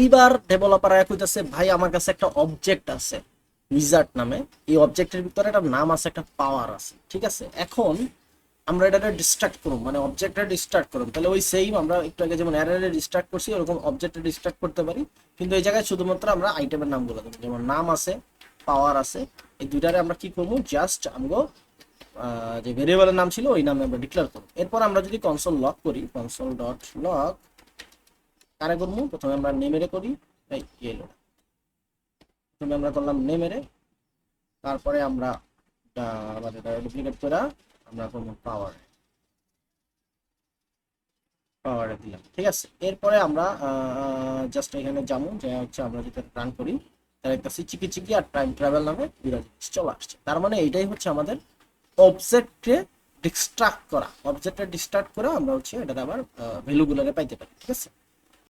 এইবার ডেভেলপার কইতাছে, ভাই, আমার কাছে একটা অবজেক্ট আছে। উইজার্ড নামে। এই অবজেক্টের ভিতরে একটা নাম আছে, একটা পাওয়ার আছে, ঠিক আছে? এখন আমরা এটাকে ডিস্ট্রাক্ট করুম মানে অবজেক্টটা ডিস্ট্রাক্ট করুম তাহলে ওই সেম আমরা একটু আগে যেমন অ্যারে ডিস্ট্রাক্ট করছি, ওরকম অবজেক্টটা ডিস্ট্রাক্ট করতে পারি। কিন্তু এই জায়গায় শুধুমাত্র আমরা আইটেমের নাম বলে দেবো। যেমন নাম আছে পাওয়ার আছে। এই দুইটারে আমরা কি করব? জাস্ট আমগো যে ভেরিয়েবলের নাম ছিল, ওই নামে আমরা ডিক্লেয়ার করব। এরপর আমরা যদি কনসোল লক করি কনসোল ডট লক কারে করব? প্রথমে আমরা নেমেরে করি। এই এলো? প্রথমে আমরা করলাম নেমেরে। তারপরে আমরা আবার ডুপ্লিকেট করে আমরা করব পাওয়ার পাওয়ারে দিলাম। ঠিক আছে? এরপরে আমরা জাস্ট এখানে যাব যে হচ্ছে আমরা যেটা রান করি তার একটা চিকি চিকি আর টাইম ট্রাভেল নামে দুইটা জিনিস চলে আসছে। তার মানে এইটাই হচ্ছে আমাদের অবজেক্টে ডিস্ট্রাক্ট করা। অবজেক্টে ডিস্ট্রাক্ট করে আমরা হচ্ছে এটাতে আবার ভ্যালুগুলোকে পাইতে পারি। ঠিক আছে?